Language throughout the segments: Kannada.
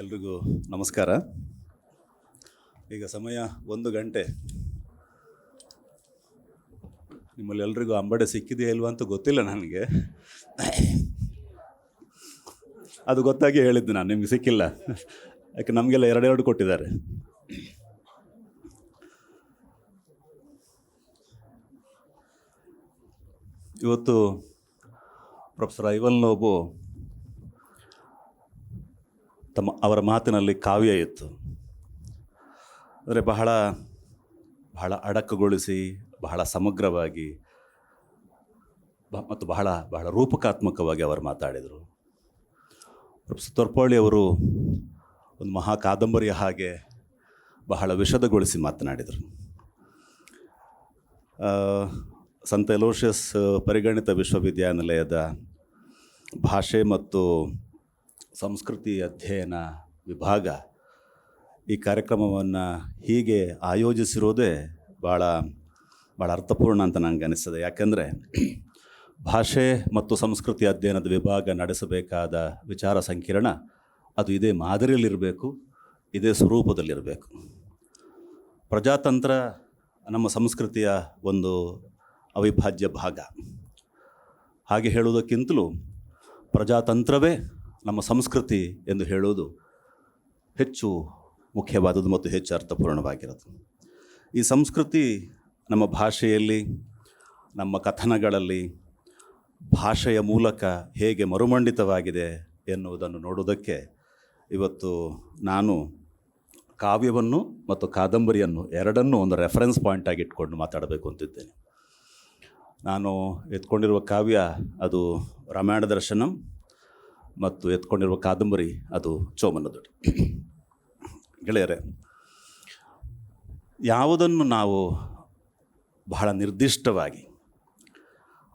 ಎಲ್ರಿಗೂ ನಮಸ್ಕಾರ. ಈಗ ಸಮಯ ಒಂದು ಗಂಟೆ. ನಿಮ್ಮಲ್ಲಿ ಎಲ್ರಿಗೂ ಅಂಬಡೆ ಸಿಕ್ಕಿದೆಯಾ ಇಲ್ವಾ ಅಂತ ಗೊತ್ತಿಲ್ಲ ನನಗೆ. ಅದು ಗೊತ್ತಾಗಿ ಹೇಳಿದ್ದು ನಾನು, ನಿಮಗೆ ಸಿಕ್ಕಿಲ್ಲ. ಯಾಕೆ ನಮಗೆಲ್ಲ ಎರಡೆರಡು ಕೊಟ್ಟಿದ್ದಾರೆ. ಇವತ್ತು ಪ್ರೊಫೆಸರ್ ಐವನ್ ಲೋಬು ತಮ್ಮ ಅವರ ಮಾತಿನಲ್ಲಿ ಕಾವ್ಯ ಇತ್ತು ಅಂದರೆ ಬಹಳ ಬಹಳ ಅಡಕಗೊಳಿಸಿ, ಬಹಳ ಸಮಗ್ರವಾಗಿ ಮತ್ತು ಬಹಳ ಬಹಳ ರೂಪಕಾತ್ಮಕವಾಗಿ ಅವರು ಮಾತಾಡಿದರು. ಪ್ರೊಫೆಸರ್ ತೊರ್ಪಾಳಿ ಅವರು ಒಂದು ಮಹಾ ಕಾದಂಬರಿಯ ಹಾಗೆ ಬಹಳ ವಿಷದಗೊಳಿಸಿ ಮಾತನಾಡಿದರು. ಸಂತ ಎಲೋಷಿಯಸ್ ಪರಿಗಣಿತ ವಿಶ್ವವಿದ್ಯಾನಿಲಯದ ಭಾಷೆ ಮತ್ತು ಸಂಸ್ಕೃತಿ ಅಧ್ಯಯನ ವಿಭಾಗ ಈ ಕಾರ್ಯಕ್ರಮವನ್ನು ಹೀಗೆ ಆಯೋಜಿಸಿರೋದೇ ಭಾಳ ಭಾಳ ಅರ್ಥಪೂರ್ಣ ಅಂತ ನನಗೆ ಅನಿಸ್ತದೆ. ಯಾಕೆಂದರೆ ಭಾಷೆ ಮತ್ತು ಸಂಸ್ಕೃತಿ ಅಧ್ಯಯನದ ವಿಭಾಗ ನಡೆಸಬೇಕಾದ ವಿಚಾರ ಸಂಕಿರಣ ಅದು ಇದೇ ಮಾದರಿಯಲ್ಲಿರಬೇಕು, ಇದೇ ಸ್ವರೂಪದಲ್ಲಿರಬೇಕು. ಪ್ರಜಾತಂತ್ರ ನಮ್ಮ ಸಂಸ್ಕೃತಿಯ ಒಂದು ಅವಿಭಾಜ್ಯ ಭಾಗ. ಹಾಗೆ ಹೇಳುವುದಕ್ಕಿಂತಲೂ ಪ್ರಜಾತಂತ್ರವೇ ನಮ್ಮ ಸಂಸ್ಕೃತಿ ಎಂದು ಹೇಳುವುದು ಹೆಚ್ಚು ಮುಖ್ಯವಾದದ್ದು ಮತ್ತು ಹೆಚ್ಚು ಅರ್ಥಪೂರ್ಣವಾಗಿರೋದು ಈ ಸಂಸ್ಕೃತಿ ನಮ್ಮ ಭಾಷೆಯಲ್ಲಿ, ನಮ್ಮ ಕಥನಗಳಲ್ಲಿ, ಭಾಷೆಯ ಮೂಲಕ ಹೇಗೆ ಮರುಮಂಡಿತವಾಗಿದೆ ಎನ್ನುವುದನ್ನು ನೋಡುವುದಕ್ಕೆ ಇವತ್ತು ನಾನು ಕಾವ್ಯವನ್ನು ಮತ್ತು ಕಾದಂಬರಿಯನ್ನು ಎರಡನ್ನೂ ಒಂದು ರೆಫರೆನ್ಸ್ ಪಾಯಿಂಟಾಗಿ ಇಟ್ಕೊಂಡು ಮಾತಾಡಬೇಕು ಅಂತಿದ್ದೇನೆ. ನಾನು ಎತ್ಕೊಂಡಿರುವ ಕಾವ್ಯ ಅದು ರಾಮಾಯಣ ದರ್ಶನಂ ಮತ್ತು ಎತ್ಕೊಂಡಿರುವ ಕಾದಂಬರಿ ಅದು ಚೋಮನದುಡಿ ಗೆಳೆಯರೆ, ಯಾವುದನ್ನು ನಾವು ಬಹಳ ನಿರ್ದಿಷ್ಟವಾಗಿ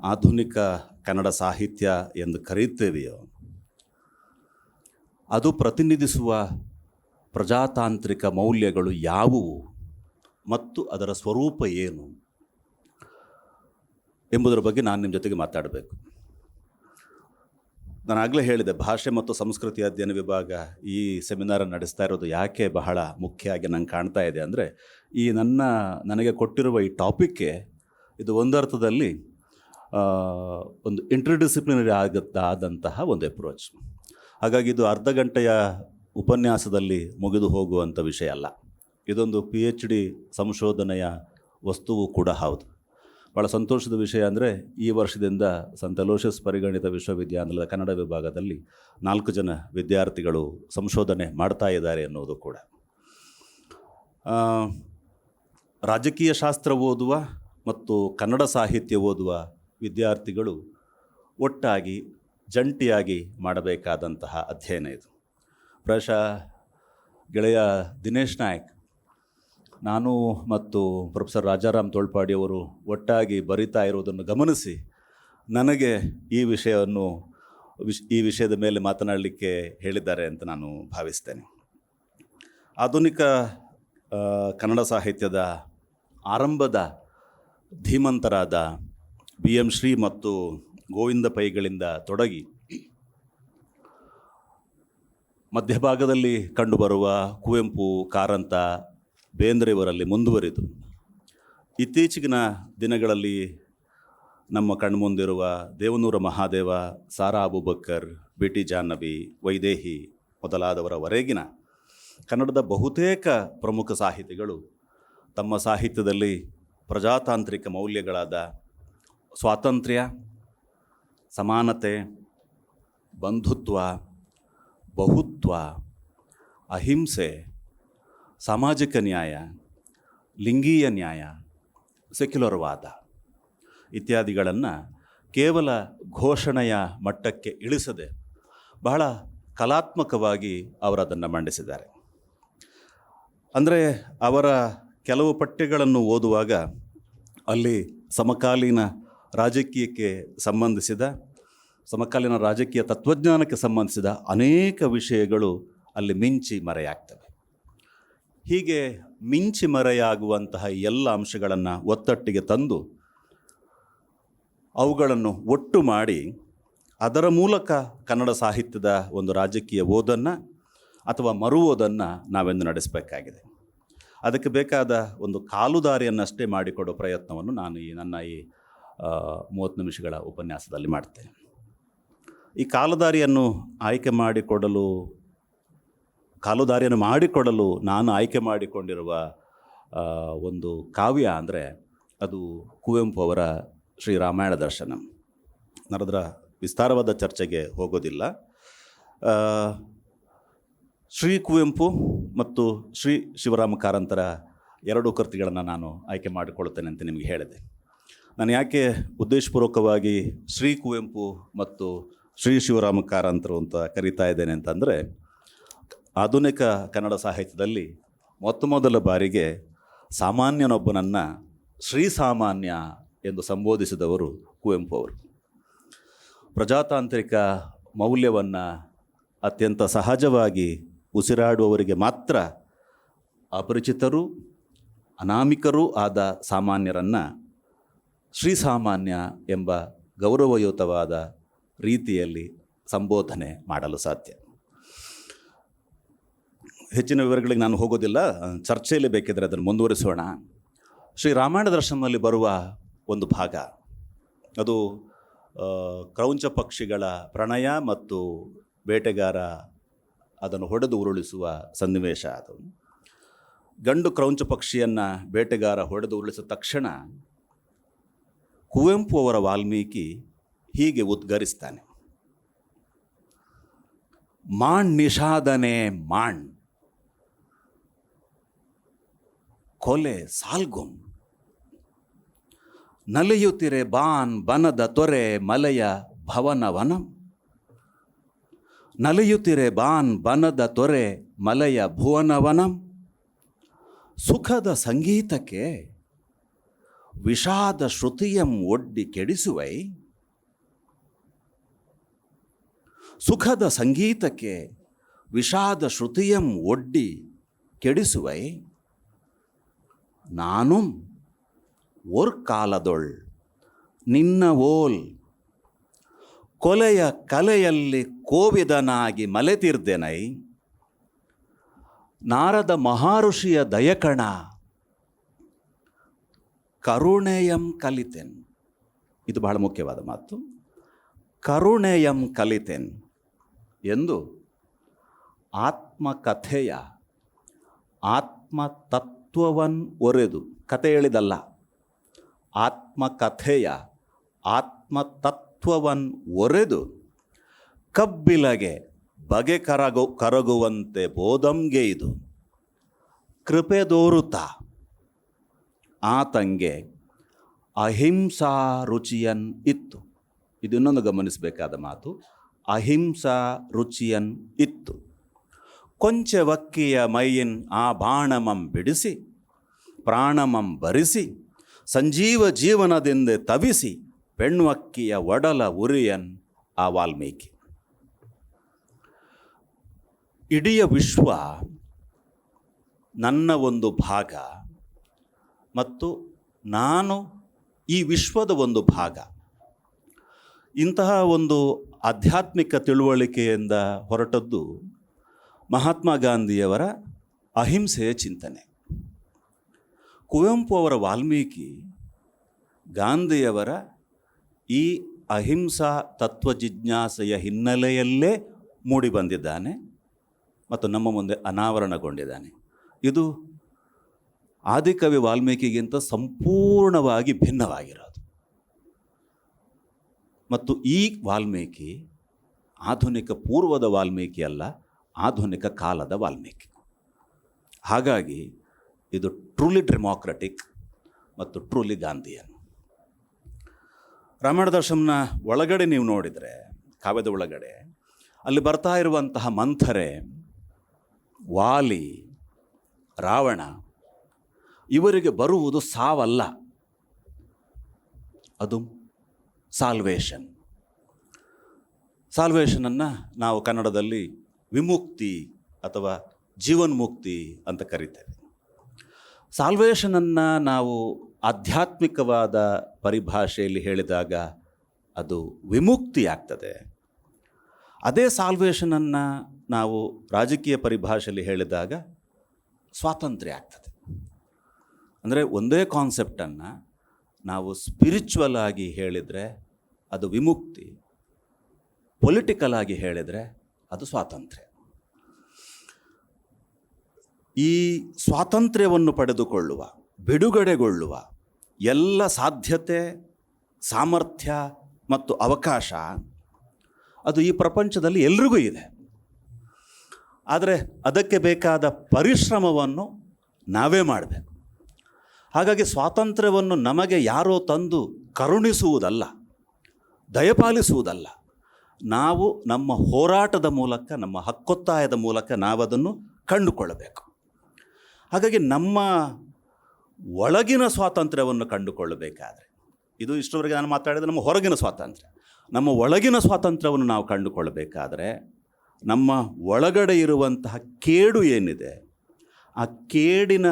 ಆಧುನಿಕ ಕನ್ನಡ ಸಾಹಿತ್ಯ ಎಂದು ಕರೆಯುತ್ತೇವೆಯೋ, ಅದು ಪ್ರತಿನಿಧಿಸುವ ಪ್ರಜಾತಾಂತ್ರಿಕ ಮೌಲ್ಯಗಳು ಯಾವುವು ಮತ್ತು ಅದರ ಸ್ವರೂಪ ಏನು ಎಂಬುದರ ಬಗ್ಗೆ ನಾನು ನಿಮ್ಮ ಜೊತೆಗೆ ಮಾತಾಡಬೇಕು. ನಾನು ಆಗಲೇ ಹೇಳಿದೆ, ಭಾಷೆ ಮತ್ತು ಸಂಸ್ಕೃತಿ ಅಧ್ಯಯನ ವಿಭಾಗ ಈ ಸೆಮಿನಾರ್ ನಡೆಸ್ತಾ ಇರೋದು ಯಾಕೆ ಬಹಳ ಮುಖ್ಯ ಆಗಿ ನಂಗೆ ಕಾಣ್ತಾ ಇದೆ ಅಂದರೆ, ಈ ನನ್ನ, ನನಗೆ ಕೊಟ್ಟಿರುವ ಈ ಟಾಪಿಕ್ಗೆ ಇದು ಒಂದರ್ಥದಲ್ಲಿ ಒಂದು ಇಂಟರ್ಡಿಸಿಪ್ಲಿನರಿ ಆಗುತ್ತ ಆದಂತಹ ಒಂದು ಅಪ್ರೋಚ್ ಹಾಗಾಗಿ ಇದು ಅರ್ಧ ಗಂಟೆಯ ಉಪನ್ಯಾಸದಲ್ಲಿ ಮುಗಿದು ಹೋಗುವಂಥ ವಿಷಯ ಅಲ್ಲ. ಇದೊಂದು ಪಿ ಎಚ್ ಡಿ ಸಂಶೋಧನೆಯ ವಸ್ತುವು ಕೂಡ ಹೌದು. ಭಾಳ ಸಂತೋಷದ ವಿಷಯ ಅಂದರೆ ಈ ವರ್ಷದಿಂದ ಸಂತ ಲೋಷಸ್ ಪರಿಗಣಿತ ವಿಶ್ವವಿದ್ಯಾನಿಲಯದ ಕನ್ನಡ ವಿಭಾಗದಲ್ಲಿ ನಾಲ್ಕು ಜನ ವಿದ್ಯಾರ್ಥಿಗಳು ಸಂಶೋಧನೆ ಮಾಡ್ತಾ ಇದ್ದಾರೆ ಅನ್ನೋದು ಕೂಡ. ರಾಜಕೀಯ ಶಾಸ್ತ್ರ ಓದುವ ಮತ್ತು ಕನ್ನಡ ಸಾಹಿತ್ಯ ಓದುವ ವಿದ್ಯಾರ್ಥಿಗಳು ಒಟ್ಟಾಗಿ ಜಂಟಿಯಾಗಿ ಮಾಡಬೇಕಾದಂತಹ ಅಧ್ಯಯನ ಇದು. ಪ್ರಾಯಶಃ ಗೆಳೆಯ ದಿನೇಶ್ ನಾಯಕ್ ನಾನು ಮತ್ತು ಪ್ರೊಫೆಸರ್ ರಾಜಾರಾಮ್ ತೋಳ್ಪಾಡಿಯವರು ಒಟ್ಟಾಗಿ ಬರಿತಾ ಇರುವುದನ್ನು ಗಮನಿಸಿ ನನಗೆ ಈ ವಿಷಯವನ್ನು ಈ ವಿಷಯದ ಮೇಲೆ ಮಾತನಾಡಲಿಕ್ಕೆ ಹೇಳಿದ್ದಾರೆ ಅಂತ ನಾನು ಭಾವಿಸ್ತೇನೆ. ಆಧುನಿಕ ಕನ್ನಡ ಸಾಹಿತ್ಯದ ಆರಂಭದ ಧೀಮಂತರಾದ ಬಿ ಎಂ ಶ್ರೀ ಮತ್ತು ಗೋವಿಂದ ಪೈಗಳಿಂದ ತೊಡಗಿ ಮಧ್ಯಭಾಗದಲ್ಲಿ ಕಂಡುಬರುವ ಕುವೆಂಪು, ಕಾರಂತ ಬೇಂದ್ರೆಯವರಲ್ಲಿ ಮುಂದುವರಿದು. ಇತ್ತೀಚಿಗಿನ ದಿನಗಳಲ್ಲಿ ನಮ್ಮ ಕಣ್ಮುಂದಿರುವ ದೇವನೂರ ಮಹಾದೇವ, ಸಾರಾ ಅಬುಬಕ್ಕರ್ ಬಿ ಟಿ ಜಾಹ್ನವಿ, ವೈದೇಹಿ ಮೊದಲಾದವರವರೆಗಿನ ಕನ್ನಡದ ಬಹುತೇಕ ಪ್ರಮುಖ ಸಾಹಿತಿಗಳು ತಮ್ಮ ಸಾಹಿತ್ಯದಲ್ಲಿ ಪ್ರಜಾತಾಂತ್ರಿಕ ಮೌಲ್ಯಗಳಾದ ಸ್ವಾತಂತ್ರ್ಯ, ಸಮಾನತೆ, ಬಂಧುತ್ವ, ಬಹುತ್ವ, ಅಹಿಂಸೆ ಸಾಮಾಜಿಕ ನ್ಯಾಯ, ಲಿಂಗೀಯ ನ್ಯಾಯ ಸೆಕ್ಯುಲರ್ವಾದ ಇತ್ಯಾದಿಗಳನ್ನು ಕೇವಲ ಘೋಷಣೆಯ ಮಟ್ಟಕ್ಕೆ ಇಳಿಸದೆ ಬಹಳ ಕಲಾತ್ಮಕವಾಗಿ ಅವರು ಅದನ್ನು ಮಂಡಿಸಿದ್ದಾರೆ. ಅಂದರೆ ಅವರ ಕೆಲವು ಪಠ್ಯಗಳನ್ನು ಓದುವಾಗ ಅಲ್ಲಿ ಸಮಕಾಲೀನ ರಾಜಕೀಯಕ್ಕೆ ಸಂಬಂಧಿಸಿದ, ಸಮಕಾಲೀನ ರಾಜಕೀಯ ತತ್ವಜ್ಞಾನಕ್ಕೆ ಸಂಬಂಧಿಸಿದ ಅನೇಕ ವಿಷಯಗಳು ಅಲ್ಲಿ ಮಿಂಚಿ ಮರೆಯಾಗ್ತವೆ. ಹೀಗೆ ಮಿಂಚಿ ಮರೆಯಾಗುವಂತಹ ಎಲ್ಲ ಅಂಶಗಳನ್ನು ಒತ್ತಟ್ಟಿಗೆ ತಂದು ಅವುಗಳನ್ನು ಒಟ್ಟು ಮಾಡಿ ಅದರ ಮೂಲಕ ಕನ್ನಡ ಸಾಹಿತ್ಯದ ಒಂದು ರಾಜಕೀಯ ಓದನ್ನು ಅಥವಾ ಮರು ಓದನ್ನು ನಾವೆಂದು ನಡೆಸಬೇಕಾಗಿದೆ. ಅದಕ್ಕೆ ಬೇಕಾದ ಒಂದು ಕಾಲುದಾರಿಯನ್ನಷ್ಟೇ ಮಾಡಿಕೊಡೋ ಪ್ರಯತ್ನವನ್ನು ನಾನು ಈ ನನ್ನ ಈ ಮೂವತ್ತು ನಿಮಿಷಗಳ ಉಪನ್ಯಾಸದಲ್ಲಿ ಮಾಡ್ತೇನೆ. ಈ ಕಾಲುದಾರಿಯನ್ನು ಆಯ್ಕೆ ಮಾಡಿಕೊಡಲು ಕಾಲುದಾರಿಯನ್ನು ಮಾಡಿಕೊಡಲು ನಾನು ಆಯ್ಕೆ ಮಾಡಿಕೊಂಡಿರುವ ಒಂದು ಕಾವ್ಯ ಅಂದರೆ ಅದು ಕುವೆಂಪು ಅವರ ಶ್ರೀ ರಾಮಾಯಣ ನರದ್ರ ವಿಸ್ತಾರವಾದ ಚರ್ಚೆಗೆ ಹೋಗೋದಿಲ್ಲ. ಶ್ರೀ ಕುವೆಂಪು ಮತ್ತು ಶ್ರೀ ಶಿವರಾಮ ಕಾರಂತರ ಎರಡೂ ಕೃತಿಗಳನ್ನು ನಾನು ಆಯ್ಕೆ ಮಾಡಿಕೊಳ್ಳುತ್ತೇನೆ ಅಂತ ನಿಮಗೆ ಹೇಳಿದೆ. ನಾನು ಯಾಕೆ ಉದ್ದೇಶಪೂರ್ವಕವಾಗಿ ಶ್ರೀ ಕುವೆಂಪು ಮತ್ತು ಶ್ರೀ ಶಿವರಾಮ ಕಾರಂತರು ಅಂತ ಕರೀತಾ ಇದ್ದೇನೆ ಅಂತಂದರೆ ಆಧುನಿಕ ಕನ್ನಡ ಸಾಹಿತ್ಯದಲ್ಲಿ ಮೊತ್ತ ಮೊದಲ ಬಾರಿಗೆ ಸಾಮಾನ್ಯನೊಬ್ಬನನ್ನು ಶ್ರೀ ಸಾಮಾನ್ಯ ಎಂದು ಸಂಬೋಧಿಸಿದವರು ಕುವೆಂಪು ಅವರು. ಪ್ರಜಾತಾಂತ್ರಿಕ ಮೌಲ್ಯವನ್ನು ಅತ್ಯಂತ ಸಹಜವಾಗಿ ಉಸಿರಾಡುವವರಿಗೆ ಮಾತ್ರ ಅಪರಿಚಿತರು, ಅನಾಮಿಕರೂ ಆದ ಸಾಮಾನ್ಯರನ್ನು ಶ್ರೀಸಾಮಾನ್ಯ ಎಂಬ ಗೌರವಯುತವಾದ ರೀತಿಯಲ್ಲಿ ಸಂಬೋಧನೆ ಮಾಡಲು ಸಾಧ್ಯ. ಹೆಚ್ಚಿನ ವಿವರಗಳಿಗೆ ನಾನು ಹೋಗೋದಿಲ್ಲ. ಚರ್ಚೆಯಲ್ಲಿ ಬೇಕಿದ್ರೆ ಅದನ್ನು ಮುಂದುವರಿಸೋಣ. ಶ್ರೀ ರಾಮಾಯಣ ದರ್ಶನದಲ್ಲಿ ಬರುವ ಒಂದು ಭಾಗ. ಅದು ಕ್ರೌಂಚ ಪಕ್ಷಿಗಳ ಪ್ರಣಯ ಮತ್ತು ಬೇಟೆಗಾರ ಅದನ್ನು ಹೊಡೆದು ಉರುಳಿಸುವ ಸನ್ನಿವೇಶ ಅದು. ಗಂಡು ಕ್ರೌಂಚ ಪಕ್ಷಿಯನ್ನು ಬೇಟೆಗಾರ ಹೊಡೆದು ಉರುಳಿಸಿದ ತಕ್ಷಣ ಕುವೆಂಪು ಅವರ ವಾಲ್ಮೀಕಿ ಹೀಗೆ ಉದ್ಗರಿಸ್ತಾನೆ. ಮಾಣ್ ನಿಷಾದನೆ ಮಾಣ್ ಕೊಲೆ ಸಾಲ್ಗುಂ ನಲಿಯುತ್ತಿರೆ ಬಾನ್ ಬನದ ತೊರೆ ಮಲೆಯ ಭವನವನಂ ನಲಿಯುತ್ತಿರೆ ಬಾನ್ ಬನದ ತೊರೆ ಮಲೆಯ ಭುವನವನಂ ಸುಖದ ಸಂಗೀತಕ್ಕೆ ವಿಷಾದ ಶ್ರುತಿಯಂ ಒಡ್ಡಿ ಕೆಡಿಸುವೈ. ಸುಖದ ಸಂಗೀತಕ್ಕೆ ವಿಷಾದ ಶ್ರುತಿಯಂ ಒಡ್ಡಿ ಕೆಡಿಸುವೈ. ನಾನುಂ ಒರ್ಕಾಲದೊಳ್ ನಿನ್ನ ಓಲ್ ಕೊಲೆಯ ಕಲೆಯಲ್ಲಿ ಕೋವಿದನಾಗಿ ಮಲೆತಿರ್ದೆನೈ? ನಾರದ ಮಹಾಋಷಿಯ ದಯಕಣ ಕರುಣೆಯಂ ಕಲಿತೆನ್. ಇದು ಬಹಳ ಮುಖ್ಯವಾದ ಮಾತು. ಕರುಣೆಯಂ ಕಲಿತೆನ್ ಎಂದು ಆತ್ಮಕಥೆಯ ಆತ್ಮತತ್ವವನ್ನು ಒರೆದು ಕತೆ ಹೇಳಿದಲ್ಲ ಆತ್ಮಕಥೆಯ ಆತ್ಮತತ್ವವನ್ನು ಒರೆದು ಕಬ್ಬಿಲಗೆ ಬಗೆ ಕರಗು, ಕರಗುವಂತೆ ಬೋಧಂಗೆ ಇದು. ಕೃಪೆ ದೋರುತ್ತಾ ಆತಂಗೆ ಅಹಿಂಸಾ ರುಚಿಯನ್ ಇತ್ತು. ಇದು ಇನ್ನೊಂದು ಗಮನಿಸಬೇಕಾದ ಮಾತು. ಅಹಿಂಸಾ ರುಚಿಯನ್ ಇತ್ತು. ಕೊಂಚವಕ್ಕಿಯ ಮೈಯಿನ್ ಆ ಬಾಣಮಂ ಬಿಡಿಸಿ, ಪ್ರಾಣಮಂ ಬರಿಸಿ, ಸಂಜೀವ ಜೀವನದಿಂದ ತವಿಸಿ, ಪೆಣ್ವಕ್ಕಿಯ ಒಡಲ ಉರಿಯನ್ ಆ ವಾಲ್ಮೀಕಿ. ಇಡೀ ವಿಶ್ವ ನನ್ನ ಒಂದು ಭಾಗ ಮತ್ತು ನಾನು ಈ ವಿಶ್ವದ ಒಂದು ಭಾಗ. ಇಂತಹ ಒಂದು ಆಧ್ಯಾತ್ಮಿಕ ತಿಳುವಳಿಕೆಯಿಂದ ಹೊರಟದ್ದು ಮಹಾತ್ಮ ಗಾಂಧಿಯವರ ಅಹಿಂಸೆಯ ಚಿಂತನೆ. ಕುವೆಂಪು ಅವರ ವಾಲ್ಮೀಕಿ, ಗಾಂಧಿಯವರ ಈ ಅಹಿಂಸಾ ತತ್ವ ಜಿಜ್ಞಾಸೆಯ ಹಿನ್ನೆಲೆಯಲ್ಲೇ ಮೂಡಿಬಂದಿದ್ದಾನೆ ಮತ್ತು ನಮ್ಮ ಮುಂದೆ ಅನಾವರಣಗೊಂಡಿದ್ದಾನೆ. ಇದು ಆದಿಕವಿ ವಾಲ್ಮೀಕಿಗಿಂತ ಸಂಪೂರ್ಣವಾಗಿ ಭಿನ್ನವಾಗಿರೋದು. ಮತ್ತು ಈ ವಾಲ್ಮೀಕಿ ಆಧುನಿಕ ಪೂರ್ವದ ವಾಲ್ಮೀಕಿ ಅಲ್ಲ ಆಧುನಿಕ ಕಾಲದ ವಾಲ್ಮೀಕಿ. ಹಾಗಾಗಿ ಇದು ಟ್ರೂಲಿ ಡೆಮೋಕ್ರೆಟಿಕ್ ಮತ್ತು ಟ್ರೂಲಿ ಗಾಂಧಿಯನ್ ರಾಮಾಯಣ ದರ್ಶನ ಒಳಗಡೆ ನೀವು ನೋಡಿದರೆ, ಕಾವ್ಯದ ಒಳಗಡೆ, ಅಲ್ಲಿ ಬರ್ತಾ ಇರುವಂತಹ ಮಂಥರೆ, ವಾಲಿ, ರಾವಣ, ಇವರಿಗೆ ಬರುವುದು ಸಾವಲ್ಲ. ಅದು ಸಾಲ್ವೇಷನ್ ಸಾಲ್ವೇಷನನ್ನು ನಾವು ಕನ್ನಡದಲ್ಲಿ ವಿಮುಕ್ತಿ ಅಥವಾ ಜೀವನ್ಮುಕ್ತಿ ಅಂತ ಕರೀತಾರೆ ಸಾಲ್ವೇಷನನ್ನು ನಾವು ಆಧ್ಯಾತ್ಮಿಕವಾದ ಪರಿಭಾಷೆಯಲ್ಲಿ ಹೇಳಿದಾಗ ಅದು ವಿಮುಕ್ತಿ ಆಗ್ತದೆ. ಅದೇ ಸಾಲ್ವೇಷನನ್ನು ನಾವು ರಾಜಕೀಯ ಪರಿಭಾಷೆಯಲ್ಲಿ ಹೇಳಿದಾಗ ಸ್ವಾತಂತ್ರ್ಯ ಆಗ್ತದೆ. ಅಂದರೆ ಒಂದೇ ಕಾನ್ಸೆಪ್ಟನ್ನು ನಾವು ಸ್ಪಿರಿಚುವಲ್ ಆಗಿ ಹೇಳಿದರೆ ಅದು ವಿಮುಕ್ತಿ. ಪೊಲಿಟಿಕಲ್ ಆಗಿ ಹೇಳಿದರೆ ಅದು ಸ್ವಾತಂತ್ರ್ಯ. ಈ ಸ್ವಾತಂತ್ರ್ಯವನ್ನು ಪಡೆದುಕೊಳ್ಳುವ, ಬಿಡುಗಡೆಗೊಳ್ಳುವ ಎಲ್ಲ ಸಾಧ್ಯತೆ, ಸಾಮರ್ಥ್ಯ ಮತ್ತು ಅವಕಾಶ ಅದು ಈ ಪ್ರಪಂಚದಲ್ಲಿ ಎಲ್ರಿಗೂ ಇದೆ. ಆದರೆ ಅದಕ್ಕೆ ಬೇಕಾದ ಪರಿಶ್ರಮವನ್ನು ನಾವೇ ಮಾಡಬೇಕು. ಹಾಗಾಗಿ ಸ್ವಾತಂತ್ರ್ಯವನ್ನು ನಮಗೆ ಯಾರೋ ತಂದು ಕರುಣಿಸುವುದಲ್ಲ, ದಯಪಾಲಿಸುವುದಲ್ಲ. ನಾವು ನಮ್ಮ ಹೋರಾಟದ ಮೂಲಕ, ನಮ್ಮ ಹಕ್ಕೊತ್ತಾಯದ ಮೂಲಕ ನಾವದನ್ನು ಕಂಡುಕೊಳ್ಳಬೇಕು. ಹಾಗಾಗಿ ನಮ್ಮ ಒಳಗಿನ ಸ್ವಾತಂತ್ರ್ಯವನ್ನು ಕಂಡುಕೊಳ್ಳಬೇಕಾದ್ರೆ, ಇದು ಇಷ್ಟರವರೆಗೆ ನಾನು ಮಾತಾಡಿದ ನಮ್ಮ ಹೊರಗಿನ ಸ್ವಾತಂತ್ರ್ಯ. ನಮ್ಮ ಒಳಗಿನ ಸ್ವಾತಂತ್ರ್ಯವನ್ನು ನಾವು ಕಂಡುಕೊಳ್ಳಬೇಕಾದ್ರೆ, ನಮ್ಮ ಒಳಗಡೆ ಇರುವಂತಹ ಕೇಡು ಏನಿದೆ, ಆ ಕೇಡಿನ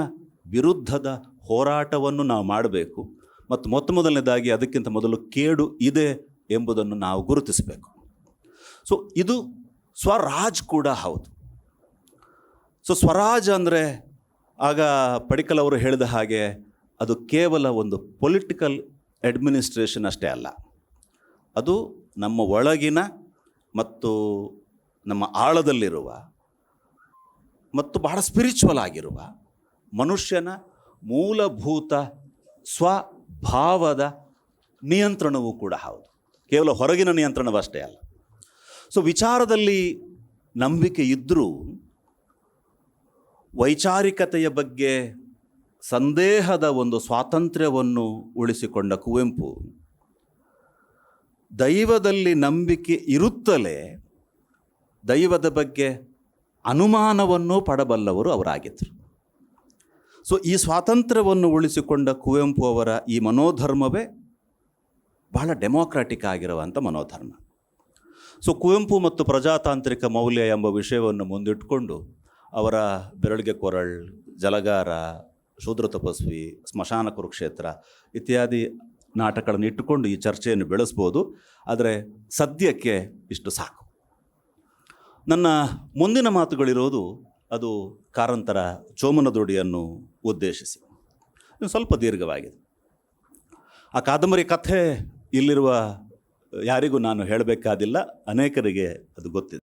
ವಿರುದ್ಧದ ಹೋರಾಟವನ್ನು ನಾವು ಮಾಡಬೇಕು. ಮತ್ತು ಮೊತ್ತ ಮೊದಲನೇದಾಗಿ ಅದಕ್ಕಿಂತ ಮೊದಲು ಕೇಡು ಇದೆ ಎಂಬುದನ್ನು ನಾವು ಗುರುತಿಸಬೇಕು. ಸೊ ಇದು ಸ್ವರಾಜ್ ಕೂಡ ಹೌದು. ಸೊ ಸ್ವರಾಜ್ ಅಂದರೆ ಆಗ ಪಡಿಕಲ್ ಅವರು ಹೇಳಿದ ಹಾಗೆ ಅದು ಕೇವಲ ಒಂದು ಪೊಲಿಟಿಕಲ್ ಅಡ್ಮಿನಿಸ್ಟ್ರೇಷನ್ ಅಷ್ಟೇ ಅಲ್ಲ. ಅದು ನಮ್ಮ ಒಳಗಿನ ಮತ್ತು ನಮ್ಮ ಆಳದಲ್ಲಿರುವ ಮತ್ತು ಬಹಳ ಸ್ಪಿರಿಚುವಲ್ ಆಗಿರುವ ಮನುಷ್ಯನ ಮೂಲಭೂತ ಸ್ವಭಾವದ ನಿಯಂತ್ರಣವೂ ಕೂಡ ಹೌದು. ಕೇವಲ ಹೊರಗಿನ ನಿಯಂತ್ರಣವಷ್ಟೇ ಅಲ್ಲ. ಸೊ ವಿಚಾರದಲ್ಲಿ ನಂಬಿಕೆ ಇದ್ದರೂ ವೈಚಾರಿಕತೆಯ ಬಗ್ಗೆ ಸಂದೇಹದ ಒಂದು ಸ್ವಾತಂತ್ರ್ಯವನ್ನು ಉಳಿಸಿಕೊಂಡ ಕುವೆಂಪು, ದೈವದಲ್ಲಿ ನಂಬಿಕೆ ಇರುತ್ತಲೇ ದೈವದ ಬಗ್ಗೆ ಅನುಮಾನವನ್ನು ಪಡಬಲ್ಲವರು ಅವರಾಗಿದ್ದರು. ಸೊ ಈ ಸ್ವಾತಂತ್ರ್ಯವನ್ನು ಉಳಿಸಿಕೊಂಡ ಕುವೆಂಪು ಅವರ ಈ ಮನೋಧರ್ಮವೇ ಬಹಳ ಡೆಮೋಕ್ರಾಟಿಕ್ ಆಗಿರುವಂಥ ಮನೋಧರ್ಮ. ಸೊ ಕುವೆಂಪು ಮತ್ತು ಪ್ರಜಾತಾಂತ್ರಿಕ ಮೌಲ್ಯ ಎಂಬ ವಿಷಯವನ್ನು ಮುಂದಿಟ್ಟುಕೊಂಡು ಅವರ ಬೆರಳಿಗೆ ಕೊರಳ್, ಜಲಗಾರ, ಶೂದ್ರ ತಪಸ್ವಿ, ಸ್ಮಶಾನ ಕುರುಕ್ಷೇತ್ರ ಇತ್ಯಾದಿ ನಾಟಕಗಳನ್ನು ಇಟ್ಟುಕೊಂಡು ಈ ಚರ್ಚೆಯನ್ನು ಬೆಳೆಸ್ಬೋದು. ಆದರೆ ಸದ್ಯಕ್ಕೆ ಇಷ್ಟು ಸಾಕು. ನನ್ನ ಮುಂದಿನ ಮಾತುಗಳಿರೋದು ಅದು ಕಾರಂತರ ಚೋಮನ ದುಡಿಯನ್ನು ಉದ್ದೇಶಿಸಿ ಸ್ವಲ್ಪ ದೀರ್ಘವಾಗಿದೆ. ಆ ಕಾದಂಬರಿ ಕಥೆ ಇಲ್ಲಿರುವ ಯಾರಿಗೂ ನಾನು ಹೇಳಬೇಕಾದಿಲ್ಲ, ಅನೇಕರಿಗೆ ಅದು ಗೊತ್ತಿದೆ.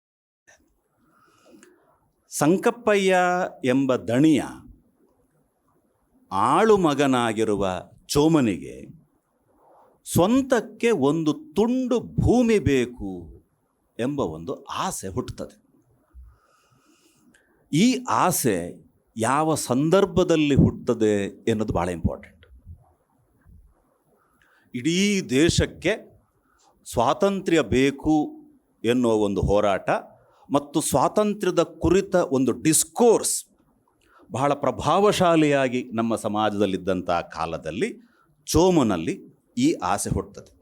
ಸಂಕಪ್ಪಯ್ಯ ಎಂಬ ದಣಿಯ ಆಳು ಮಗನಾಗಿರುವ ಚೋಮನಿಗೆ ಸ್ವಂತಕ್ಕೆ ಒಂದು ತುಂಡು ಭೂಮಿ ಬೇಕು ಎಂಬ ಒಂದು ಆಸೆ ಹುಟ್ಟುತ್ತದೆ. ಈ ಆಸೆ ಯಾವ ಸಂದರ್ಭದಲ್ಲಿ ಹುಟ್ಟುತ್ತದೆ ಎನ್ನುವುದು ಭಾಳ ಇಂಪಾರ್ಟೆಂಟ್ ಇಡೀ ದೇಶಕ್ಕೆ ಸ್ವಾತಂತ್ರ್ಯ ಬೇಕು ಎನ್ನುವ ಒಂದು ಹೋರಾಟ ಮತ್ತು ಸ್ವಾತಂತ್ರ್ಯದ ಕುರಿತ ಒಂದು ಡಿಸ್ಕೋರ್ಸ್ ಬಹಳ ಪ್ರಭಾವಶಾಲಿಯಾಗಿ ನಮ್ಮ ಸಮಾಜದಲ್ಲಿದ್ದಂಥ ಕಾಲದಲ್ಲಿ ಚೋಮನಲ್ಲಿ ಈ ಆಸೆ ಹುಟ್ಟುತ್ತದೆ.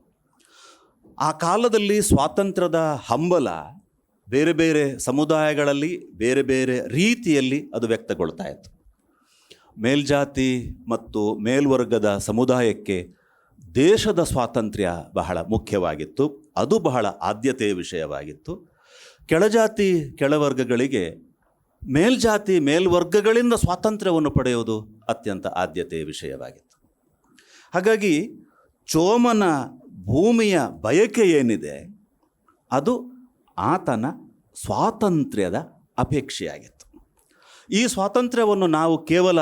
ಆ ಕಾಲದಲ್ಲಿ ಸ್ವಾತಂತ್ರ್ಯದ ಹಂಬಲ ಬೇರೆ ಬೇರೆ ಸಮುದಾಯಗಳಲ್ಲಿ, ಬೇರೆ ಬೇರೆ ರೀತಿಯಲ್ಲಿ ಅದು ವ್ಯಕ್ತಗೊಳ್ತಾ ಇತ್ತು. ಮೇಲ್ಜಾತಿ ಮತ್ತು ಮೇಲ್ವರ್ಗದ ಸಮುದಾಯಕ್ಕೆ ದೇಶದ ಸ್ವಾತಂತ್ರ್ಯ ಬಹಳ ಮುಖ್ಯವಾಗಿತ್ತು. ಅದು ಬಹಳ ಆದ್ಯತೆಯ ವಿಷಯವಾಗಿತ್ತು. ಕೆಳಜಾತಿ ಕೆಳವರ್ಗಗಳಿಗೆ ಮೇಲ್ಜಾತಿ ಮೇಲ್ವರ್ಗಗಳಿಂದ ಸ್ವಾತಂತ್ರ್ಯವನ್ನು ಪಡೆಯುವುದು ಅತ್ಯಂತ ಆದ್ಯತೆಯ ವಿಷಯವಾಗಿತ್ತು. ಹಾಗಾಗಿ ಚೋಮನ ಭೂಮಿಯ ಬಯಕೆ ಏನಿದೆ, ಅದು ಆತನ ಸ್ವಾತಂತ್ರ್ಯದ ಅಪೇಕ್ಷೆಯಾಗಿತ್ತು. ಈ ಸ್ವಾತಂತ್ರ್ಯವನ್ನು ನಾವು ಕೇವಲ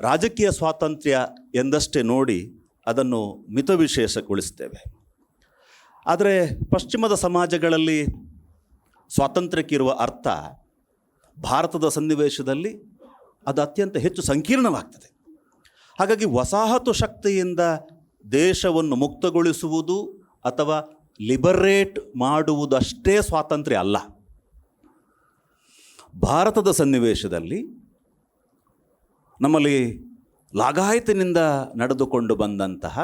ರಾಜಕೀಯ ಸ್ವಾತಂತ್ರ್ಯ ಎಂದಷ್ಟೇ ನೋಡಿ ಅದನ್ನು ಮಿತವಿಶೇಷಗೊಳಿಸ್ತೇವೆ. ಆದರೆ ಪಶ್ಚಿಮದ ಸಮಾಜಗಳಲ್ಲಿ ಸ್ವಾತಂತ್ರ್ಯಕ್ಕಿರುವ ಅರ್ಥ ಭಾರತದ ಸನ್ನಿವೇಶದಲ್ಲಿ ಅದು ಅತ್ಯಂತ ಹೆಚ್ಚು ಸಂಕೀರ್ಣವಾಗ್ತದೆ. ಹಾಗಾಗಿ ವಸಾಹತು ಶಕ್ತಿಯಿಂದ ದೇಶವನ್ನು ಮುಕ್ತಗೊಳಿಸುವುದು ಅಥವಾ ಲಿಬರೇಟ್ ಮಾಡುವುದಷ್ಟೇ ಸ್ವಾತಂತ್ರ್ಯ ಅಲ್ಲ. ಭಾರತದ ಸನ್ನಿವೇಶದಲ್ಲಿ ನಮ್ಮಲ್ಲಿ ಲಾಗಾಯತಿನಿಂದ ನಡೆದುಕೊಂಡು ಬಂದಂತಹ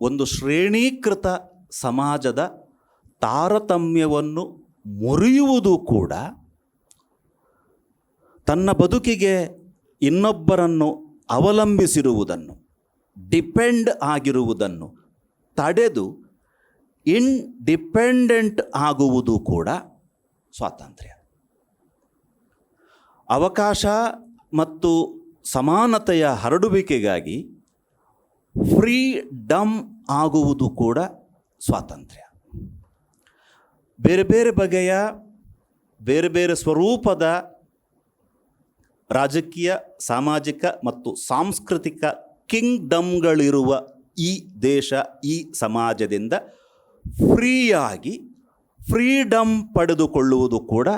ಒಂದು ಶ್ರೇಣೀಕೃತ ಸಮಾಜದ ತಾರತಮ್ಯವನ್ನು ಮುರಿಯುವುದು ಕೂಡ ತನ್ನ ಬದುಕಿಗೆ ಇನ್ನೊಬ್ಬರನ್ನು ಅವಲಂಬಿಸಿರುವುದನ್ನು, ಡಿಪೆಂಡ್ ಆಗಿರುವುದನ್ನು ತಡೆದು ಇನ್ಡಿಪೆಂಡೆಂಟ್ ಆಗುವುದು ಕೂಡ ಸ್ವಾತಂತ್ರ್ಯ. ಅವಕಾಶ ಮತ್ತು ಸಮಾನತೆಯ ಹರಡುವಿಕೆಗಾಗಿ ಫ್ರೀಡಮ್ ಆಗುವುದು ಕೂಡ ಸ್ವಾತಂತ್ರ್ಯ. ಬೇರೆ ಬೇರೆ ಬಗೆಯ, ಬೇರೆ ಬೇರೆ ಸ್ವರೂಪದ ರಾಜಕೀಯ, ಸಾಮಾಜಿಕ ಮತ್ತು ಸಾಂಸ್ಕೃತಿಕ ಕಿಂಗ್ಡಮ್ಗಳಿರುವ ಈ ದೇಶ, ಈ ಸಮಾಜದಿಂದ ಫ್ರೀಯಾಗಿ ಫ್ರೀಡಮ್ ಪಡೆದುಕೊಳ್ಳುವುದು ಕೂಡ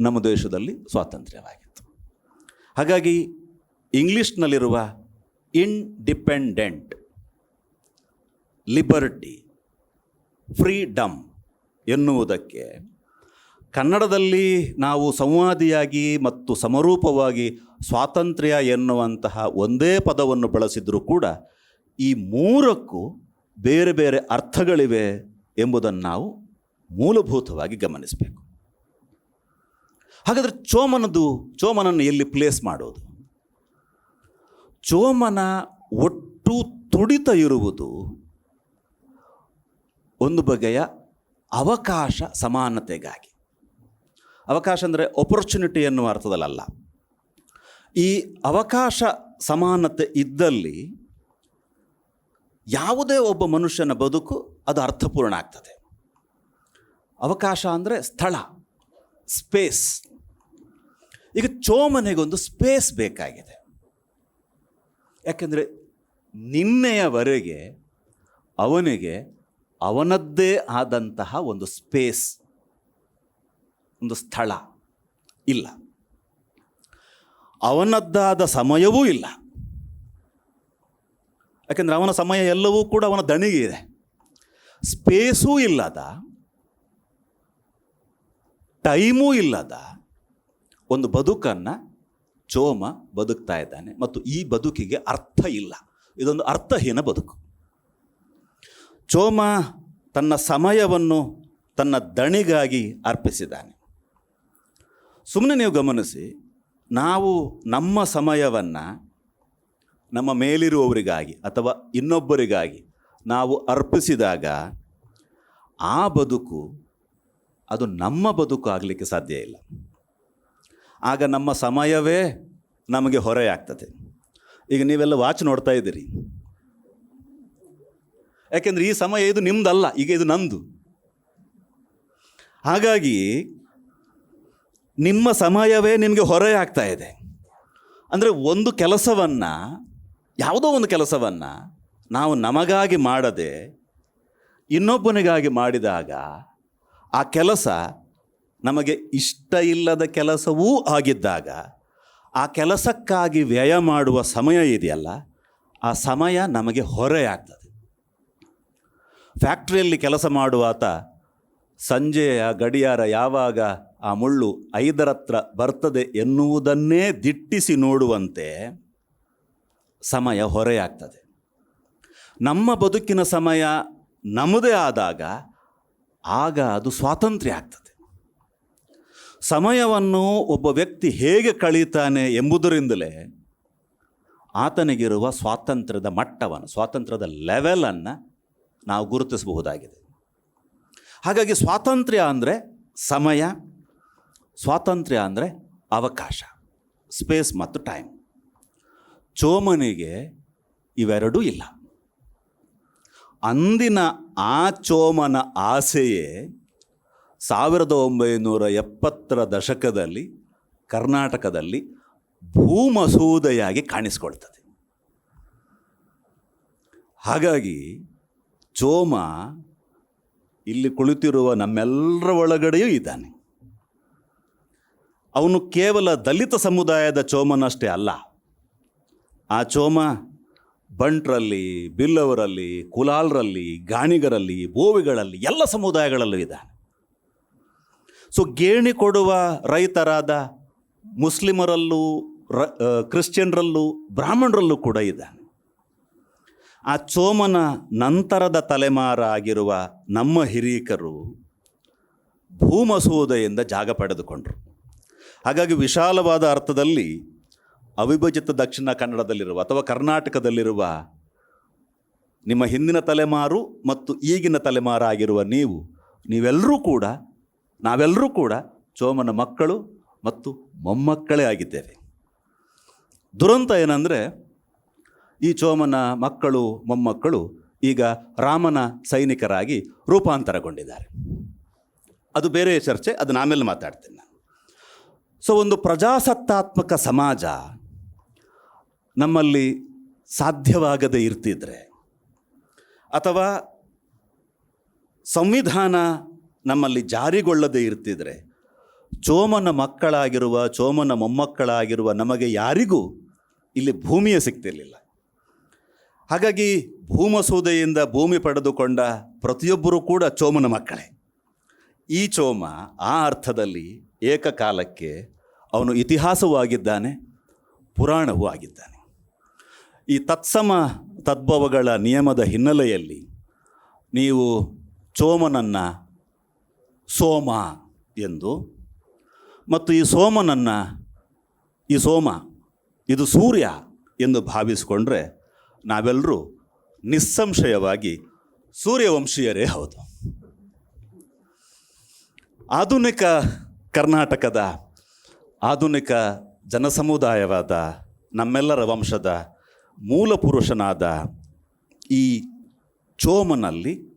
ನಮ್ಮ ದೇಶದಲ್ಲಿ ಸ್ವಾತಂತ್ರ್ಯವಾಗಿತ್ತು. ಹಾಗಾಗಿ ಇಂಗ್ಲೀಷ್ನಲ್ಲಿರುವ ಇಂಡಿಪೆಂಡೆಂಟ್ ಲಿಬರ್ಟಿ ಫ್ರೀಡಮ್ ಎನ್ನುವುದಕ್ಕೆ ಕನ್ನಡದಲ್ಲಿ ನಾವು ಸಂವಾದಿಯಾಗಿ ಮತ್ತು ಸಮರೂಪವಾಗಿ ಸ್ವಾತಂತ್ರ್ಯ ಎನ್ನುವಂತಹ ಒಂದೇ ಪದವನ್ನು ಬಳಸಿದರೂ ಕೂಡ ಈ ಮೂರಕ್ಕೂ ಬೇರೆ ಬೇರೆ ಅರ್ಥಗಳಿವೆ ಎಂಬುದನ್ನು ನಾವು ಮೂಲಭೂತವಾಗಿ ಗಮನಿಸಬೇಕು. ಹಾಗಾದರೆ ಚೋಮನದು ಚೋಮನನ್ನು ಎಲ್ಲಿ ಪ್ಲೇಸ್ ಮಾಡೋದು? ಚೋಮನ ಒಟ್ಟು ತುಡಿತ ಇರುವುದು ಒಂದು ಬಗೆಯ ಅವಕಾಶ ಸಮಾನತೆಗಾಗಿ. ಅವಕಾಶ ಅಂದರೆ ಒಪರ್ಚುನಿಟಿ ಎನ್ನುವ ಅರ್ಥದಲ್ಲ ಈ ಅವಕಾಶ ಸಮಾನತೆ ಇದ್ದಲ್ಲಿ ಯಾವುದೇ ಒಬ್ಬ ಮನುಷ್ಯನ ಬದುಕು ಅದು ಅರ್ಥಪೂರ್ಣ ಆಗ್ತದೆ. ಅವಕಾಶ ಅಂದರೆ ಸ್ಥಳ ಸ್ಪೇಸ್ ಈಗ ಚೋಮನೆಗೊಂದು ಸ್ಪೇಸ್ ಬೇಕಾಗಿದೆ. ಯಾಕೆಂದರೆ ನಿನ್ನೆಯವರೆಗೆ ಅವನಿಗೆ ಅವನದ್ದೇ ಆದಂತಹ ಒಂದು ಸ್ಪೇಸ್, ಒಂದು ಸ್ಥಳ ಇಲ್ಲ. ಅವನದ್ದಾದ ಸಮಯವೂ ಇಲ್ಲ. ಯಾಕೆಂದರೆ ಅವನ ಸಮಯ ಎಲ್ಲವೂ ಕೂಡ ಅವನ ದಣಿಗೆ ಇದೆ. ಸ್ಪೇಸೂ ಇಲ್ಲದ, ಟೈಮೂ ಇಲ್ಲದ ಒಂದು ಬದುಕನ್ನು ಚೋಮ ಬದುಕ್ತಾ ಇದ್ದಾನೆ ಮತ್ತು ಈ ಬದುಕಿಗೆ ಅರ್ಥ ಇಲ್ಲ. ಇದೊಂದು ಅರ್ಥಹೀನ ಬದುಕು. ಚೋಮ ತನ್ನ ಸಮಯವನ್ನು ತನ್ನ ದಣಿಗಾಗಿ ಅರ್ಪಿಸಿದ್ದಾನೆ. ಸುಮ್ಮನೆ ನೀವು ಗಮನಿಸಿ, ನಾವು ನಮ್ಮ ಸಮಯವನ್ನು ನಮ್ಮ ಮೇಲಿರುವವರಿಗಾಗಿ ಅಥವಾ ಇನ್ನೊಬ್ಬರಿಗಾಗಿ ನಾವು ಅರ್ಪಿಸಿದಾಗ ಆ ಬದುಕು, ಅದು ನಮ್ಮ ಬದುಕು ಆಗಲಿಕ್ಕೆ ಸಾಧ್ಯ ಇಲ್ಲ. ಆಗ ನಮ್ಮ ಸಮಯವೇ ನಮಗೆ ಹೊರೆಯಾಗ್ತದೆ. ಈಗ ನೀವೆಲ್ಲ ವಾಚ್ ನೋಡ್ತಾ ಇದ್ದೀರಿ. ಯಾಕೆಂದರೆ ಈ ಸಮಯ ಇದು ನಿಮ್ಮದಲ್ಲ ಈಗ ಇದು ನಂದು. ಹಾಗಾಗಿ ನಿಮ್ಮ ಸಮಯವೇ ನಿಮಗೆ ಹೊರೆಯಾಗ್ತಾ ಇದೆ. ಅಂದರೆ ಒಂದು ಕೆಲಸವನ್ನು, ಯಾವುದೋ ಒಂದು ಕೆಲಸವನ್ನು ನಾವು ನಮಗಾಗಿ ಮಾಡದೆ ಇನ್ನೊಬ್ಬನಿಗಾಗಿ ಮಾಡಿದಾಗ ಆ ಕೆಲಸ ನಮಗೆ ಇಷ್ಟ ಇಲ್ಲದ ಕೆಲಸವೂ ಆಗಿದ್ದಾಗ ಆ ಕೆಲಸಕ್ಕಾಗಿ ವ್ಯಯ ಮಾಡುವ ಸಮಯ ಇದೆಯಲ್ಲ, ಆ ಸಮಯ ನಮಗೆ ಹೊರೆಯಾಗ್ತದೆ. ಫ್ಯಾಕ್ಟ್ರಿಯಲ್ಲಿ ಕೆಲಸ ಮಾಡುವಾತ ಸಂಜೆಯ ಗಡಿಯಾರ ಯಾವಾಗ ಆ ಮುಳ್ಳು ಐದರತ್ರ ಬರ್ತದೆ ಎನ್ನುವುದನ್ನೇ ದಿಟ್ಟಿಸಿ ನೋಡುವಂತೆ ಸಮಯ ಹೊರೆಯಾಗ್ತದೆ. ನಮ್ಮ ಬದುಕಿನ ಸಮಯ ನಮ್ಮದೇ ಆದಾಗ ಆಗ ಅದು ಸ್ವಾತಂತ್ರ್ಯ ಆಗ್ತದೆ. ಸಮಯವನ್ನು ಒಬ್ಬ ವ್ಯಕ್ತಿ ಹೇಗೆ ಕಳೀತಾನೆ ಎಂಬುದರಿಂದಲೇ ಆತನಿಗಿರುವ ಸ್ವಾತಂತ್ರ್ಯದ ಮಟ್ಟವನ್ನು, ಸ್ವಾತಂತ್ರ್ಯದ ಲೆವೆಲನ್ನು ನಾವು ಗುರುತಿಸಬಹುದಾಗಿದೆ. ಹಾಗಾಗಿ ಸ್ವಾತಂತ್ರ್ಯ ಅಂದರೆ ಸಮಯ, ಸ್ವಾತಂತ್ರ್ಯ ಅಂದರೆ ಅವಕಾಶ, ಸ್ಪೇಸ್ ಮತ್ತು ಟೈಮ್. ಚೋಮನಿಗೆ ಇವೆರಡೂ ಇಲ್ಲ. ಅಂದಿನ ಆ ಚೋಮನ ಆಸೆಯೇ ಸಾವಿರದ ಒಂಬೈನೂರ ಎಪ್ಪತ್ತರ ದಶಕದಲ್ಲಿ ಕರ್ನಾಟಕದಲ್ಲಿ ಭೂಮಸೂದೆಯಾಗಿ ಕಾಣಿಸ್ಕೊಳ್ತದೆ. ಹಾಗಾಗಿ ಚೋಮ ಇಲ್ಲಿ ಕುಳಿತಿರುವ ನಮ್ಮೆಲ್ಲರ ಒಳಗಡೆಯೂ ಇದ್ದಾನೆ. ಅವನು ಕೇವಲ ದಲಿತ ಸಮುದಾಯದ ಚೋಮನಷ್ಟೇ ಅಲ್ಲ. ಆ ಚೋಮ ಬಂಟ್ರಲ್ಲಿ, ಬಿಲ್ಲವರಲ್ಲಿ, ಕುಲಾಲ್ರಲ್ಲಿ, ಗಾಣಿಗರಲ್ಲಿ, ಬೋವಿಗಳಲ್ಲಿ ಎಲ್ಲ ಸಮುದಾಯಗಳಲ್ಲೂ ಇದ್ದಾನೆ. ಸೊ ಗೇಣಿ ಕೊಡುವ ರೈತರಾದ ಮುಸ್ಲಿಮರಲ್ಲೂ, ರ ಕ್ರಿಶ್ಚಿಯನ್ರಲ್ಲೂ, ಬ್ರಾಹ್ಮಣರಲ್ಲೂ ಕೂಡ ಇದೆ. ಆ ಚೋಮನ ನಂತರದ ತಲೆಮಾರ ಆಗಿರುವ ನಮ್ಮ ಹಿರೀಕರು ಭೂಮಸೂದೆಯಿಂದ ಜಾಗ ಪಡೆದುಕೊಂಡರು. ಹಾಗಾಗಿ ವಿಶಾಲವಾದ ಅರ್ಥದಲ್ಲಿ ಅವಿಭಜಿತ ದಕ್ಷಿಣ ಕನ್ನಡದಲ್ಲಿರುವ ಅಥವಾ ಕರ್ನಾಟಕದಲ್ಲಿರುವ ನಿಮ್ಮ ಹಿಂದಿನ ತಲೆಮಾರು ಮತ್ತು ಈಗಿನ ತಲೆಮಾರು ಆಗಿರುವ ನೀವು, ನೀವೆಲ್ಲರೂ ಕೂಡ ನಾವೆಲ್ಲರೂ ಕೂಡ ಚೋಮನ ಮಕ್ಕಳು ಮತ್ತು ಮೊಮ್ಮಕ್ಕಳೇ ಆಗಿದ್ದೇವೆ. ದುರಂತ ಏನಂದರೆ ಈ ಚೋಮನ ಮಕ್ಕಳು, ಮೊಮ್ಮಕ್ಕಳು ಈಗ ರಾಮನ ಸೈನಿಕರಾಗಿ ರೂಪಾಂತರಗೊಂಡಿದ್ದಾರೆ. ಅದು ಬೇರೆ ಚರ್ಚೆ ಅದನ್ನ ಆಮೇಲೆ ಮಾತಾಡ್ತೇನೆ ನಾನು. ಸೊ ಒಂದು ಪ್ರಜಾಸತ್ತಾತ್ಮಕ ಸಮಾಜ ನಮ್ಮಲ್ಲಿ ಸಾಧ್ಯವಾಗದೇ ಇರ್ತಿದ್ರೆ ಅಥವಾ ಸಂವಿಧಾನ ನಮ್ಮಲ್ಲಿ ಜಾರಿಗೊಳ್ಳದೇ ಇರ್ತಿದ್ರೆ ಚೋಮನ ಮಕ್ಕಳಾಗಿರುವ, ಚೋಮನ ಮೊಮ್ಮಕ್ಕಳಾಗಿರುವ ನಮಗೆ ಯಾರಿಗೂ ಇಲ್ಲಿ ಭೂಮಿಯೇ ಸಿಗ್ತಿರಲಿಲ್ಲ. ಹಾಗಾಗಿ ಭೂಮಸೂದೆಯಿಂದ ಭೂಮಿ ಪಡೆದುಕೊಂಡ ಪ್ರತಿಯೊಬ್ಬರೂ ಕೂಡ ಚೋಮನ ಮಕ್ಕಳೇ. ಈ ಚೋಮ ಆ ಅರ್ಥದಲ್ಲಿ ಏಕಕಾಲಕ್ಕೆ ಅವನು ಇತಿಹಾಸವೂ ಆಗಿದ್ದಾನೆ, ಪುರಾಣವೂ ಆಗಿದ್ದಾನೆ. ಈ ತತ್ಸಮ ತದ್ಭವಗಳ ನಿಯಮದ ಹಿನ್ನೆಲೆಯಲ್ಲಿ ನೀವು ಚೋಮನನ್ನು ಸೋಮ ಎಂದು. ಮತ್ತು ಈ ಸೋಮನನ್ನು, ಈ ಸೋಮ, ಇದು ಸೂರ್ಯ ಎಂದು ಭಾವಿಸಿಕೊಂಡ್ರೆ ನಾವೆಲ್ಲರೂ ನಿಸ್ಸಂಶಯವಾಗಿ ಸೂರ್ಯವಂಶೀಯರೇ ಹೌದು. ಆಧುನಿಕ ಕರ್ನಾಟಕದ, ಆಧುನಿಕ ಜನಸಮುದಾಯವಾದ, ನಮ್ಮೆಲ್ಲರ ವಂಶದ ಮೂಲ ಪುರುಷನಾದ ಈ ಚೋಮನಲ್ಲಿ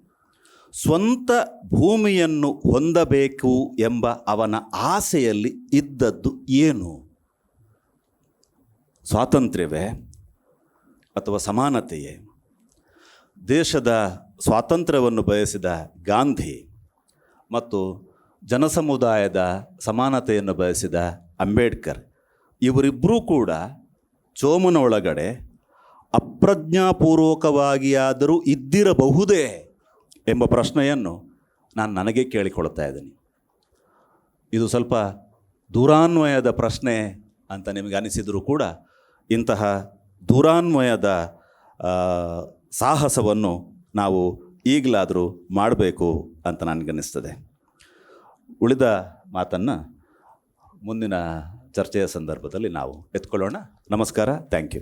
ಸ್ವಂತ ಭೂಮಿಯನ್ನು ಹೊಂದಬೇಕು ಎಂಬ ಅವನ ಆಸೆಯಲ್ಲಿ ಇದ್ದದ್ದು ಏನು? ಸ್ವಾತಂತ್ರ್ಯವೇ ಅಥವಾ ಸಮಾನತೆಯೇ? ದೇಶದ ಸ್ವಾತಂತ್ರ್ಯವನ್ನು ಬಯಸಿದ ಗಾಂಧಿ ಮತ್ತು ಜನಸಮುದಾಯದ ಸಮಾನತೆಯನ್ನು ಬಯಸಿದ ಅಂಬೇಡ್ಕರ್ ಇವರಿಬ್ಬರೂ ಕೂಡ ಚೋಮನ ಒಳಗಡೆ ಅಪ್ರಜ್ಞಾಪೂರ್ವಕವಾಗಿಯಾದರೂ ಇದ್ದಿರಬಹುದೇ? ಎಂಬ ಪ್ರಶ್ನೆಯನ್ನು ನಾನು ನನಗೆ ಕೇಳಿಕೊಳ್ತಾ ಇದ್ದೀನಿ. ಇದು ಸ್ವಲ್ಪ ದೂರಾನ್ವಯದ ಪ್ರಶ್ನೆ ಅಂತ ನಿಮಗೆ ಅನಿಸಿದರೂ ಕೂಡ ಇಂತಹ ದೂರಾನ್ವಯದ ಸಾಹಸವನ್ನು ನಾವು ಈಗಲಾದರೂ ಮಾಡಬೇಕು ಅಂತ ನನಗನ್ನಿಸ್ತದೆ. ಉಳಿದ ಮಾತನ್ನು ಮುಂದಿನ ಚರ್ಚೆಯ ಸಂದರ್ಭದಲ್ಲಿ ನಾವು ಎತ್ಕೊಳ್ಳೋಣ. ನಮಸ್ಕಾರ. Thank you.